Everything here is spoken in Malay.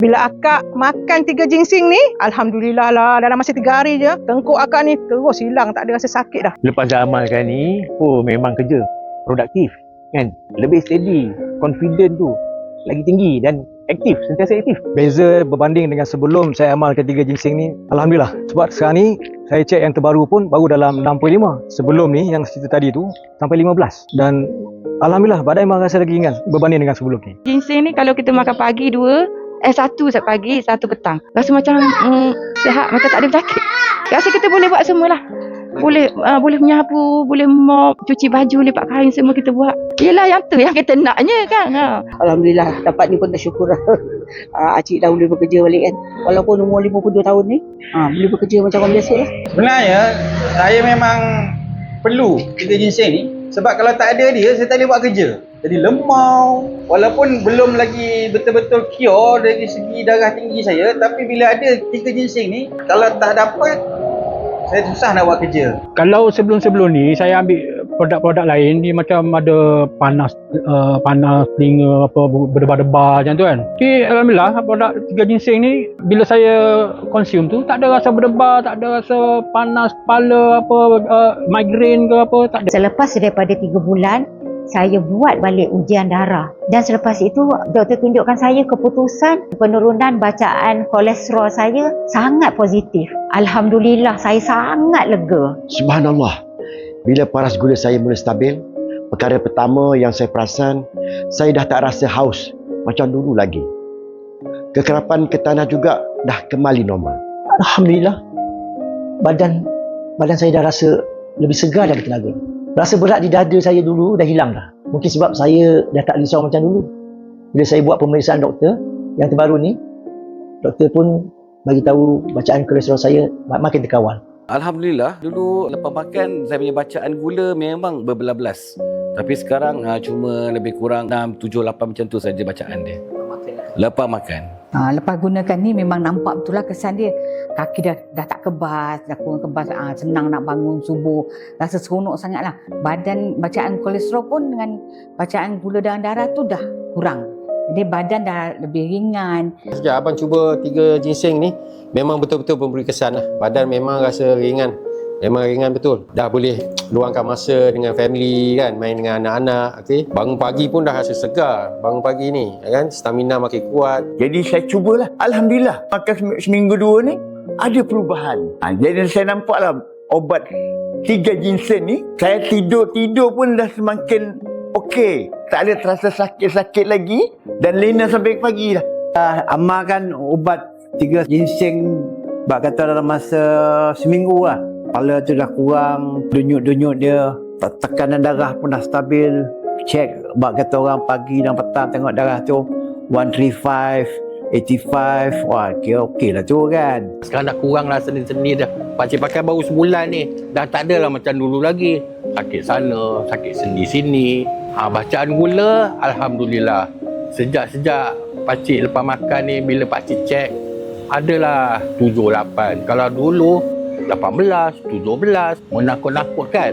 Bila akak makan tiga ginseng ni, Alhamdulillah lah dalam masa tiga hari je, tengkuk akak ni terus hilang, tak ada rasa sakit dah. Lepas dah amalkan ni, oh memang kerja. Produktif. Kan? Lebih steady. Confident tu. Lagi tinggi dan aktif. Sentiasa aktif. Beza berbanding dengan sebelum saya amalkan tiga ginseng ni Alhamdulillah sebab sekarang ni saya cek yang terbaru pun baru dalam 65 sebelum ni yang cerita tadi tu sampai 15 dan Alhamdulillah badan memang rasa lagi ringan berbanding dengan sebelum ni Ginseng ni kalau kita makan pagi dua, eh satu sat pagi, satu petang. Rasa macam mm, sihat, macam tak ada penyakit. Rasa kita boleh buat semua lah. Boleh uh, boleh menyapu, boleh mop, cuci baju, lipat kain semua kita buat. Yelah yang tu yang kita naknya kan. Ha. Alhamdulillah dapat ni pun tersyukur lah. uh, Acik dah boleh bekerja balik kan. Walaupun umur 52 tahun ni, uh, boleh bekerja macam orang biasa lah. Sebenarnya saya memang perlu tiga ginseng ni sebab kalau tak ada dia saya tak boleh buat kerja. Jadi lemau walaupun belum lagi betul-betul cure dari segi darah tinggi saya tapi bila ada tiga ginseng ni kalau tak dapat saya susah nak buat kerja. Kalau sebelum-sebelum ni saya ambil produk-produk lain dia macam ada panas uh, panas telinga apa berdebar-debar macam tu kan. Tapi alhamdulillah produk tiga ginseng ni bila saya consume tu tak ada rasa berdebar, tak ada rasa panas kepala apa uh, migraine ke apa tak ada. Selepas daripada tiga bulan, saya buat balik ujian darah. Dan selepas itu, doktor tunjukkan saya keputusan penurunan bacaan kolesterol saya sangat positif. Alhamdulillah, saya sangat lega. Subhanallah. Bila paras gula saya mula stabil, perkara pertama yang saya perasan, saya dah tak rasa haus macam dulu lagi. Kekerapan ke tanah juga dah kembali normal. Alhamdulillah. Badan badan saya dah rasa lebih segar dan tenaga. Rasa berat di dada saya dulu dah hilang dah. Mungkin sebab saya dah tak risau macam dulu. Bila saya buat pemeriksaan doktor yang terbaru ni, doktor pun bagi tahu bacaan kolesterol saya makin terkawal. Alhamdulillah dulu lepas makan saya punya bacaan gula memang berbelas-belas. Tapi sekarang uh, cuma lebih kurang 6, 7, 8 macam tu saja bacaan dia. Lepas makan. Ha, lepas gunakan ni memang nampak betul lah kesan dia. Kaki dah dah tak kebas, dah kurang kebas, ha, senang nak bangun subuh. Rasa seronok sangat lah. Badan bacaan kolesterol pun dengan bacaan gula dalam darah tu dah kurang. Jadi badan dah lebih ringan. Sejak abang cuba tiga ginseng ni, memang betul-betul memberi kesan lah. Badan memang rasa ringan. Memang ringan betul. Dah boleh luangkan masa dengan family kan, main dengan anak-anak. Okay? Bangun pagi pun dah rasa segar. Bangun pagi ni, kan? Stamina makin kuat. Jadi saya cubalah. Alhamdulillah. Makan sem- seminggu dua ni, ada perubahan. Ha, jadi saya nampaklah obat tiga ginseng ni, saya tidur-tidur pun dah semakin okey. Tak ada terasa sakit-sakit lagi dan lena sampai pagi dah. Uh, amalkan ubat tiga ginseng bak kata dalam masa seminggu lah. Kepala tu dah kurang, denyut-denyut dia, tekanan darah pun dah stabil. Cek bak kata orang pagi dan petang tengok darah tu 135, 85. Wah, kira okey lah tu kan. Sekarang dah kurang lah seni-seni dah. Pakcik pakai baru sebulan ni. Dah tak ada lah macam dulu lagi. Sakit sana, sakit sendi sini. Ha, bacaan gula, Alhamdulillah. Sejak-sejak pakcik lepas makan ni, bila pakcik cek, adalah 7-8. Kalau dulu, 18, 17, menakut-nakutkan.